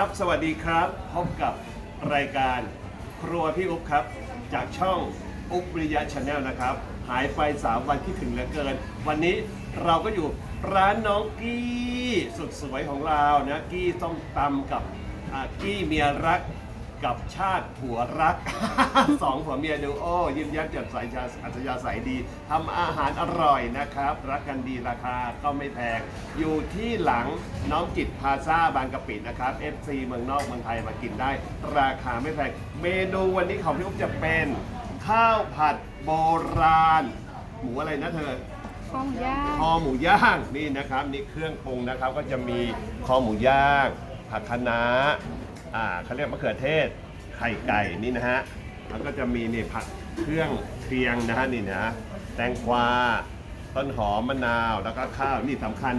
ครับ สวัสดีครับ พบกับรายการครัวพี่อุ๊บครับ จากช่องอุ๊บปริยะชาแนลนะครับ หายไป 3 วันคิดถึงเหลือเกิน วันนี้เราก็อยู่ร้านน้องกี้สุดสวยของเรานะกี้ต้องตำกับอ่ากี้เมียรัก กับชาติผัวรัก สองผัวเมียดูโอ้ยิ้มแย้มแจ่มใสชาอัธยาศัยดีทำอาหารอร่อยนะครับ รักกันดีราคาก็ไม่แพง อยู่ที่หลังน้องจิตพาซาบางกะปินะครับ FC เมืองนอกเมืองไทยมากินได้ ราคาไม่แพง เมนูวันนี้ของพี่อุ๊บจะเป็น ข้าวผัดโบราณ หมูอะไรนะเธอข้าวหมูย่างคอหมูย่างนี่นะครับนี่เครื่องปรุงนะครับก็จะมีคอหมูย่างผักคะน้า อ่าเขาเรียกมะเขือเทศไข่ไก่นี่นะฮะแล้วก็จะมีนี่ผักเครื่องเคียงนะฮะนี่นะแตงกวาต้นหอมมะนาวแล้วก็ข้าวนี่สำคัญ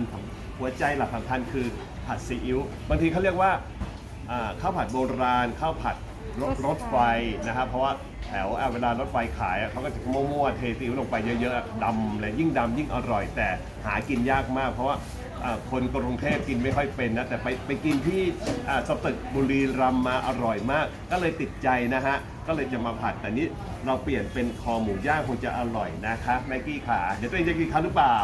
หัวใจหลักสำคัญคือผัดซีอิ๊วบางทีเขาเรียกว่าอ่าข้าวผัดโบราณข้าวผัดรถรถไฟนะครับเพราะว่าแถวอะเวลารถไฟขายอะเขาก็จะมั่วๆเทซีอิ๊วลงไปเยอะๆดำเลยยิ่งดำยิ่งอร่อย แต่หากินยากมากเพราะว่า อ่าคนกรุงเทพกินไม่ค่อยเป็นนะ แต่ไปไปกินที่อ่าสตึกบุรีรัมย์มาอร่อยมาก ก็เลยติดใจนะฮะ ก็เลยจะมาผัดแต่นี้เราเปลี่ยนเป็นคอหมูย่างคงจะอร่อยนะคะแม็กกี้ขาเดี๋ยวตัวเองจะกินข้าวหรือเปล่า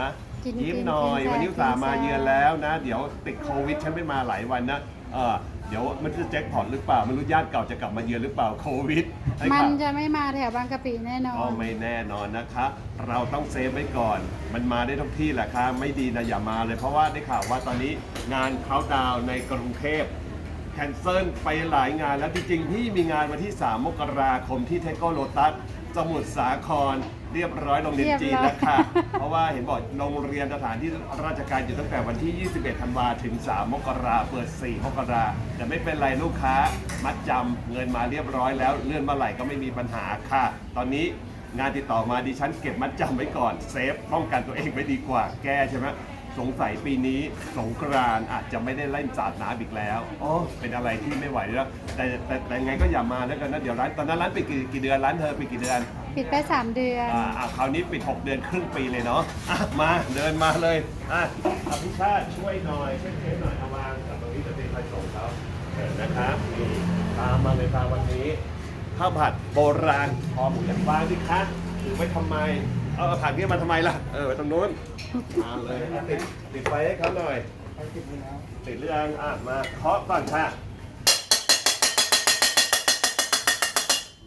ฮะกินยิ้มกินหน่อยกินวันนี้อุตส่าห์มากินเยือนแล้วนะ เดี๋ยวติดโควิดฉันไม่มาหลายวันนะเออ เดี๋ยวมันจะแจ็คพอตหรือเปล่าไม่รู้ญาติเก่าจะกลับมาเยือนหรือเปล่าโควิดให้มันข่าวจะไม่มาแถวบางกะปิแน่นอก็น ไม่แน่นอนนะคะ เราต้องเซฟไว้ก่อน มันมาได้ทุกที่แหละค่ะไม่ดีนะอย่ามาเลย เพราะว่าได้ข่าวว่าตอนนี้งานเขาดาวน์ในกรุงเทพแคนเซิลไปหลายงานแล้วจริงๆพี่มีงานวันที่ 3 มกราคมที่เทโกโลตัสสมุทรสาคร เรียบร้อยโรงเรียนจีนแล้วค่ะ เพราะว่าเห็นบอกโรงเรียนสถานที่ราชการอยู่ตั้งแต่วันที่ 21 ธันวาถึง 3 มกราเปิด 4 มกราแต่ไม่เป็นไรลูกค้า มัดจำเงินมาเรียบร้อยแล้วเลื่อนเมื่อไหร่ก็ไม่มีปัญหาค่ะ ตอนนี้งานติดต่อมาดิฉันเก็บมัดจำไว้ก่อน เซฟป้องกันตัวเองไว้ดีกว่าแก้ใช่ไหม สงสัยปีนี้สงกรานต์อาจจะไม่ได้เล่นสาดน้ำอีกแล้วอ๋อเป็นอะไรที่ไม่ไหวแล้วแต่แต่แต่ยังไงก็อย่ามาแล้วกันนะเดี๋ยวร้านตอนนั้นร้านปิดกี่กี่เดือนร้านเธอปิดกี่เดือนปิดไป 3 เดือน อ่าอ่าคราวนี้ปิด 6 เดือนครึ่งปีเลยเนาะอะมาเดินมาเลยอะอภิชาติช่วยหน่อยช่วยเทสหน่อยเอาวางกับตรงนี้จะเป็นใครส่งเขาเชิญนะครับนี่ตามมาเลยค่ะวันนี้ข้าวผัดโบราณพอหมูจากบ้านดิคะถือไว้ทำไม เอาเอาผักนี้มาทำไมล่ะ เออไปตรงนู้นมาเลยติดติดไฟให้เขาหน่อย ติดเรื่องอะมาเคาะก่อนค่ะ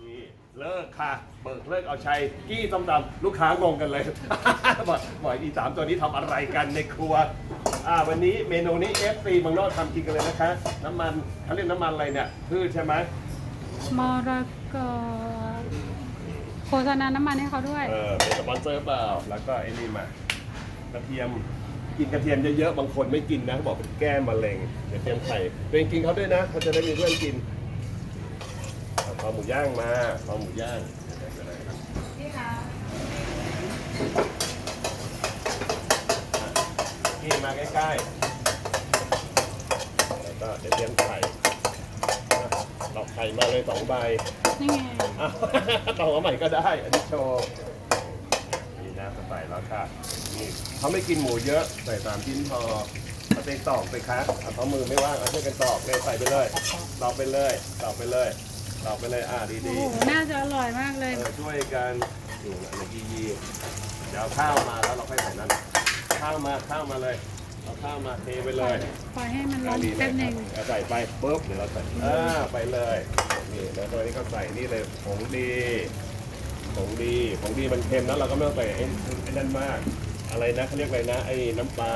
นี่เลิกค่ะ เบิกเลิกเอาชัยกี้ต้มตำลูกค้างงกันเลย บอกบอกอีสามตัวนี้ทำอะไรกันในครัว อ่าวันนี้เมนูนี้เอฟซีบางนอกทำกินกันเลยนะคะ น้ำมันเขาเรียกน้ำมันอะไรเนี่ย พืชใช่ไหม มรกต ฆษณาน้ำมันให้เขาด้วย เออเป็นสปอนเซอร์เปล่า แล้วก็ไอ้นี่มากระเทียมกินกระเทียมเยอะๆบางคนไม่กินนะเขาบอกเป็นแก้มะเร็งกระเทียมไข่ตัวเองกินเขาด้วยนะเขาจะได้มีเพื่อนกินเอาคอหมูย่างมาคอหมูย่างเดี๋ยวๆๆนี่มาใกล้ๆแล้วก็เดี๋ยวเตรียมไข่อะ ตอกไข่มาเลยสองใบนี่ไงอ้าวต่อมาใหม่ก็ได้อันนี้โชว์นี่นะใส่แล้วค่ะนี่เขาไม่กินหมูเยอะใส่สามชิ้นพอเอาไปตอกไปคะเอาเขามือไม่ว่างเอาช่วยกันตอกเลยใส่ไปเลยตอกไปเลยตอกไปเลยตอกไปเลยอ่าโอ้ดีโหน่าจะอร่อยมากๆเลยเออช่วยกันนี่อันนี้ยียีเดี๋ยวเอาข้าวมาแล้วเราค่อยใส่นั้นข้าวมาข้าวมาเลย เอาข้าวมาเทไปเลยปล่อยให้มันร้อ่าอนดีเลแป๊ยบหนึ่งเอาใส่ไปปุ๊บเดี๋ยวเราใส่อ่าไปเลยนี่แล้วตัวนี้ก็ใส่นี่เลยผงดีผงดีผงดีมันเค็มแล้วเราก็ไม่ต้องใส่ไอ้ไอ้นั่นมาก อะไรนะเขาเรียกอะไรนะไอ้น้ำปลา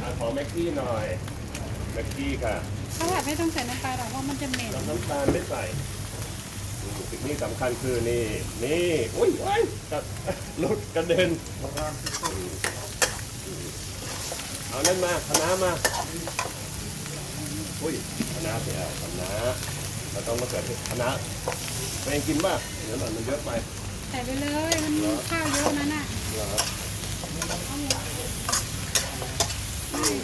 อะขอแม็กกี้หน่อยแม็กกี้ค่ะ ข้าวผัดไม่ต้องใส่น้ำปลาหรอกเพราะมันจะเหม็นน้ำน้ำตาลไม่ใส่อืมสิ่งนี้สำคัญคือนี่ นี่ อุ้ยอุ้ยกระหลุดกระเด็น เอานั่นมาคณะมาอุ้ยคณะเสียคณะเราต้องมาเกิดคณะตัวเองกินป่ะเดี๋ยวหน่อยมันเยอะไปใส่ไปเลยมันข้าวเยอะนั่นน่ะเหรอ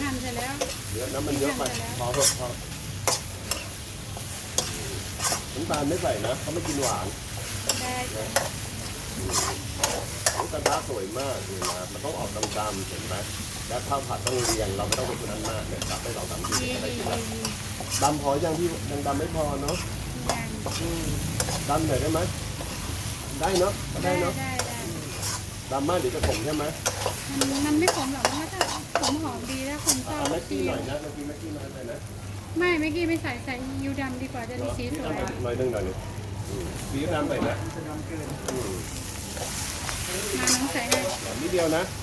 หั่นเสร็จแล้วเยอะน้ำมันเยอะไปพอเถอะพอน้ำตาลไม่ใส่นะเขาไม่กินหวานได้ของกระทะสวยมากนี่นะมันต้องออกดำๆเห็นไหม แล้วข้าวผัดต้องเรียงเราไม่ต้องไปคนนั้นมากเลยครับไม่เราทำทีดีได้ดีกินดีดำพอยังพี่ยังดำไม่พอเนาะยังอืมดำหน่อยได้ไหมได้เนาะได้ได้เนาะได้ได้ดำมากเดี๋ยวจะขมใช่ไหมมันมันไม่ขมหรอกมันก็จะขมหอมดีแล้วขมเอาเศร้าเอาแล้แม็วกเปกี้รี้หยน่วอยนะเมื่อกี้แม็กกี้น้อยไปนะไม่เมื่อกี้ไม่ใส่ใส่ยูดำดีกว่าจะได้สีสวยหน่อยหนึ่งหน่อยหนึ่งอืมสีน้ำไปนะอืมมาน้องใส่ให้หน่อยนิดเดียวนะโอ้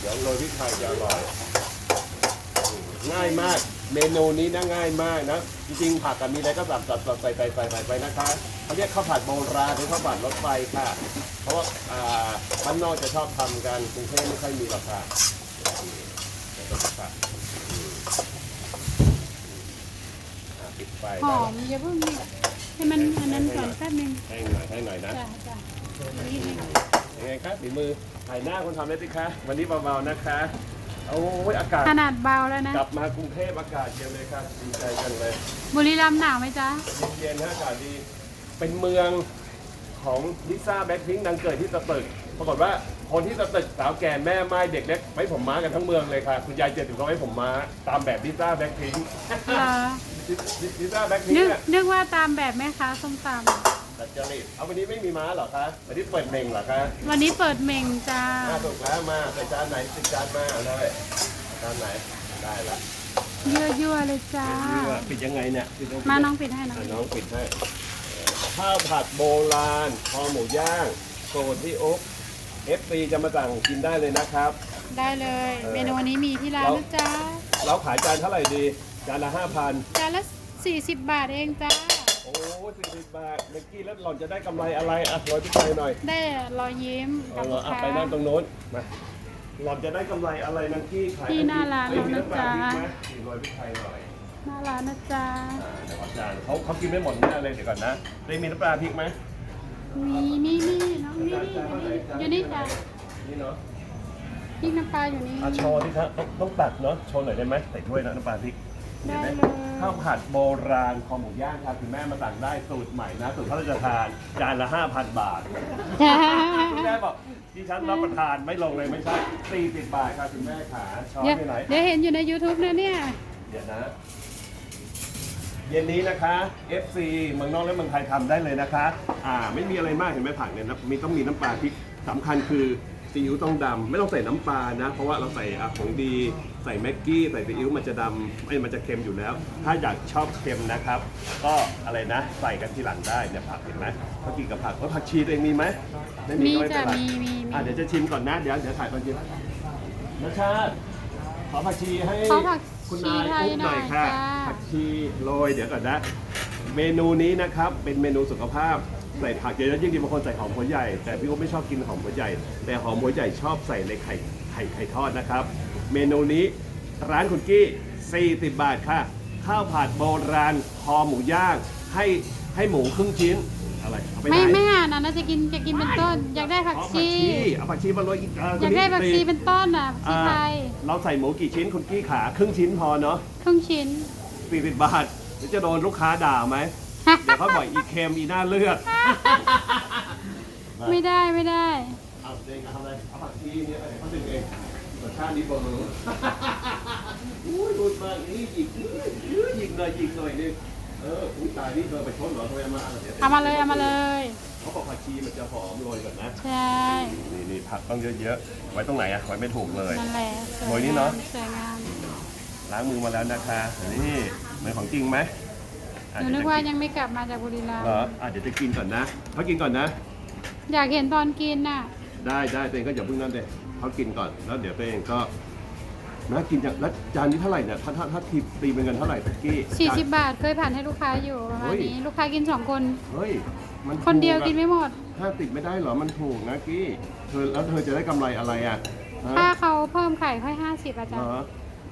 เดี๋ยวโรยพริกไทยจะอร่อยอืมง่ายมาก เมนูนี้นะง่ายมากนะ จริงๆผักกับมีอะไรก็สับสับสับใส่ใส่ใส่ใส่ไปนะคะเขาเรียกข้าวผัดโบราณหรือข้าวผัดรถไฟค่ะ เพราะว่าอ่าบ้านนอกจะชอบทำกันกรุงเทพไม่ค่อยมีหรอกค่ะอืมเดี๋ยวก็จะผัดอืม อะปิดไฟหอมอย่าเพิ่งนี่ให้มันอันนั้นก่อนแป๊บนึงให้หน่อยให้หน่อยนะจ้ะจ้ะนี่ให้ยังไงครับฝีมือถ่ายหน้าคนทำได้สิคะวันนี้เบาๆนะคะโอ้ยอากาศขนาดเบาแล้วนะกลับมากรุงเทพอากาศเย็นเลยค่ะดีใจจังเลย บุรีรัมย์หนาวไหมจ๊ะเย็นๆฮะอากาศดีเป็นเมืองของลิซ่าแบ็คพิงค์นางเกิดที่สตึกปรากฏว่า คนที่สตึกสาวแก่แม่ไม้เด็กเล็กไว้ผมม้ากันทั้งเมืองเลยค่ะ คุณยายเจ็ดถึงเขาไว้ผมม้าตามแบบลิซ่าแบ็คพิงค์เหรอลิซ่าแบ็คพิงนึกค์เนี่ยนึกว่าตามแบบแม่ค้าส้มตดัดจริตเอาวันนี้ไม่มีม้าเหรอคะวันนี้เปิดเมงเหรอคะำวันนี้เปิดเมงจ้ามาถูกแล้วมาใส่จานไหนติดจานมาเอาเลยจานไหนได้ละยั่วยั่วๆเลยจ้าปิดยังไงเนี่ยปิดตรงมาน้องปิดให้น้องอะน้องปิดให้ข้าวผัดโบราณคอหมูย่างโซนที่อุ๊กเอฟ ซีจะมาสั่งกินได้เลยนะครับ ได้เลย เออ เมนูวันนี้มีที่ร้านนะจ๊ะเราขายจานเท่าไหร่ดี จานละห้าพันจานละ 40 บาทเองจ้า โอ้สี่สิบบาทเมื่อกี้แล้วหล่อนจะได้กำไรอะไรอะร้อยพี่ไทยหน่อยได้รอยยิ้มเอากับเหรลูอกอะค้า ไปนั่งตรงโน้นมาหล่อนจะได้กำไรอะไรนังกี้ขายที่หน้าร้านเอ้ยมีแล้วนะจ๊ะำปลาพริกไหมสี่ร้อยพี่ไทยหน่อยหน้าร้านนะจ๊ะ อ่าเดี๋ยวอาจารย์เขาเขากินไม่หมดแน่เลยเดี๋ยวก่อนนะได้มีน้ำปลาพริกไหม มีนี่นี่น้องนี่นี่อยู่นี่จ้ะนี่เนาะพริกน้ำปลาอยู่นี่อาโชว์ดิครับต้องต้องตักเนาะโชว์หน่อยได้ไหมใส่ถ้วยนะน้ำปลาพริกได้ห็นหมเลยข้าวผัดโบราณคอหมูย่างครับคุณแม่มาสั่งได้สูตรใหม่นะสูตรพระราชทานจานละ5,000 บาทคุณแม่บอกดิฉันรับประทานไม่ลงเลยไม่ใช่40บาทครับคุณแม่ขาช้อนเดี๋ยวที่ไหนเดี๋ยวเห็นอยู่ใน YouTube นะเนี่ย เดี๋ยวนะ เย็นนี้นะคะ FC เมืองนอกและเมืองไทยทำได้เลยนะคะ อ่า ไม่มีอะไรมากเห็นไหมผักเนี่ยนะมีต้องมีน้ำปลาพริกสำคัญคือซีอิ๊วต้องดำไม่ต้องใส่น้ำปลานะ เพราะว่าเราใส่อะของดี ใส่แม็กกี้ใส่ซีอิ๊วมันจะดำไม่มันจะเค็มอยู่แล้ว ถ้าอยากชอบเค็มนะครับ ก็อะไรนะใส่กันทีหลังได้เนี่ยผักเห็นไหมเขากินกับผักว่าผักชีตัวเองมีไหมไมีก็ไเป็นจ้ะไรมีมีมี อะเดี๋ยวจะชิมก่อนนะเดี๋ยวเดี๋ยวถ่ายตอนชิมนะชาติข อผักชีให้ขอผักคุณชีนายไทยอุ๊บหหน่น่ออยยค่ะจ้าผักชีโรยเดี๋ยวก่อนนะ เมนูนี้นะครับเป็นเมนูสุขภาพใส่ผักเยอะๆยิ่งดีบางคนใส่หอมหัวใหญ่แต่พี่ก็ไม่ชอบกินหอมหัวใหญ่ แต่หอมหัวใหญ่ชอบใส่ในไข่ไข่ไข่ทอดนะครับ เมนูนี้ร้านคุณกี้40บาทค่ะ ข้าวผัดโบราณคอหมูย่างให้ให้หมูครึ่งชิ้น อะไรเอาไปไหนไม่ไม่ห่านนะน่าจะกินจะกินเป็นต้น อยากได้ผักอ๋อชีเอาผักชีมาโรยอีกเอยากได้ผักชีเป็นต้นอะผักชีอ่าไทยเราใส่หมูกี่ชิ้นคุณกี้ขา ครึ่งชิ้นพอเนาะครึ่งชิ้น40บาทเดี๋ยวจะโดนลูกค้าด่าไหมเดี๋ยวเขาบอกอีเค็มอีหน้าเลือดไม่ได้ไม่ได้ เอาเองทำอะไรเอาผักชีเนี่ยไปเขาดึงเองรสชาตินี้เบอร์อุ้ยรูดมากนี่หยิกยืดหยิกหน่อยหยิกหน่อยนึง เอออุ้ยตายนี่เธอไปชนเหรอทำไมเอามาดี๋วเอามาเลยเอามาเลย เขาบอกผักชีมันจะหอมโรยก่อนนะ ใช่นี่นี่ผักต้องเยอะๆ ไว้ตรงไหนอะไว้ไม่ถูกเลย นั่นแหละสโรวยนี่งาเนอะมสวยงามล้างมือมาแล้วนะคะ นี่เหมือนของจริงไหมหอะนูนึกว่ายังไม่กลับมาจากบุรีรัมเหรอย์อะเดี๋ยวจะกินก่อนนะเขากินก่อนนะ อยากเห็นตอนกินน่ะได้ได้ตัวเองก็อย่าเพิ่งนั่นเลยเขากินก่อน แล้วเดี๋ยวตัวเองก็ นะกินจากแล้วจานนี้เท่าไหร่เนี่ยถ้าถ้าถ้าทีตีเป็นเงินเท่าไหร่ตะกี้40บาทเคยผ่านให้ลูกค้าอยู่ประมาณนี้ ลูกค้ากิน2คน เฮ้ย มันคนเดียวกินไม่หมด ห้าติดไม่ได้เหรอ มันถูกนะกี้ เธอแล้วเธอจะได้กำไรอะไรอะฮะถ้าเขาเพิ่มไข่ค่อย50อาเหจารรย์ อ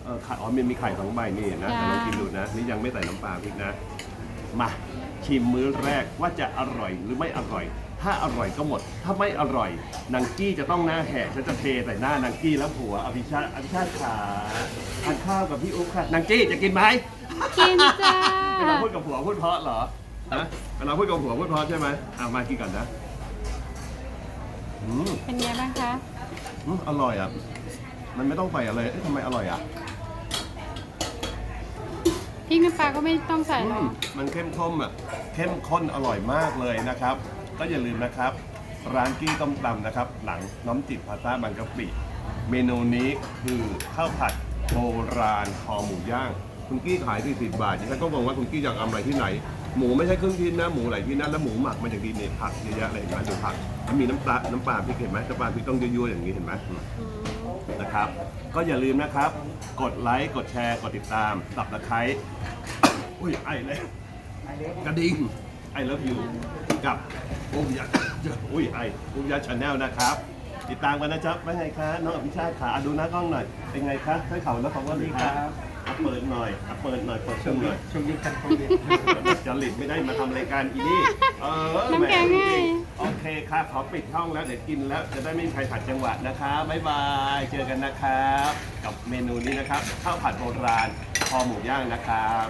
เออไข่อ๋อมันมีไข่สองใบนี่นะจ้า แต่ลองกินดูนะ นี่ยังไม่ใส่น้ำปลาพริกนะ มาชิมมื้อแรกว่าจะอร่อยหรือไม่อร่อย ถ้าอร่อยก็หมด ถ้าไม่อร่อยนางกี้จะต้องหน้าแหกฉันจะเทใส่หน้านางกี้แล้วผัวอภิชาติอภิชาติขาทานข้าวกับพี่อุ๊บค่ะนางกี้จะกินไหมกินจ้าเวลาพูดกับผัวพูดเพราะเหรอฮะเวลาพูดกับผัวพูดเพราะใช่ไหมอะมากินก่อนนะอืมเป็นไงบ้างคะอืมอร่อยอะมันไม่ต้องใส่อะไรเอ๊ะทำไมอร่อยอะพริกน้ำปลาก็ไม่ต้องใส่หรออืมมันเข้มข้นอะเข้มข้นอร่อยมากเลยนะครับ ก็อย่าลืมนะครับ ร้านกี้ต้มตำนะครับ หลังน้ำจิตพาซ่าบางกะปิเมนูนี้คือข้าวผัดโบราณคอหมูย่าง คุณกี้ขายที่สิบบาทดิฉันก็งงว่าคุณกี้อยากเอาอะไรที่ไหน หมูไม่ใช่ครึ่งชิ้นนะหมูหลายที่นั่นแล้วหมูหมักมาอย่างดีเนี่ยผักเยอะแยะเลยเห็นไหมดูผักแล้วมีน้ำปลาน้ำปลาพริกเห็นไหมน้ำปลาพริกต้องยั่วๆอย่างนี้เห็นไหมนะครับ ก็อย่าลืมนะครับ กดไลค์กดแชร์กดติดตามสับตะไคร้อุ้ยไอเลยกระดิ่งไอเลิฟยู กับอุ้มยักษ์อุ้ยไออุ้มยักษ์ชาแนลนะครับ ติดตามกันนะจ๊ะว่าไงคะน้องอภิชาติขาอะดูหน้ากล้องหน่อย เป็นไงคะให้เขาแล้วเขาก็ดีครับอะเปิดหน่อยอะเปิดหน่อยเปิดช่วงหน่อยช่วงนี้กันโควิดจริตไม่ได้มาทำรายการอีนี่เออน้ำแกงหมง่ายโอเคค่ะขอปิดช่องแล้วเดี๋ยวกินแล้วจะได้ไม่มีใครขัดจังหวะนะคะบ๊ายบายเจอกันนะครับ กับเมนูนี้นะครับข้าวผัดโบราณคอหมูย่างนะครับ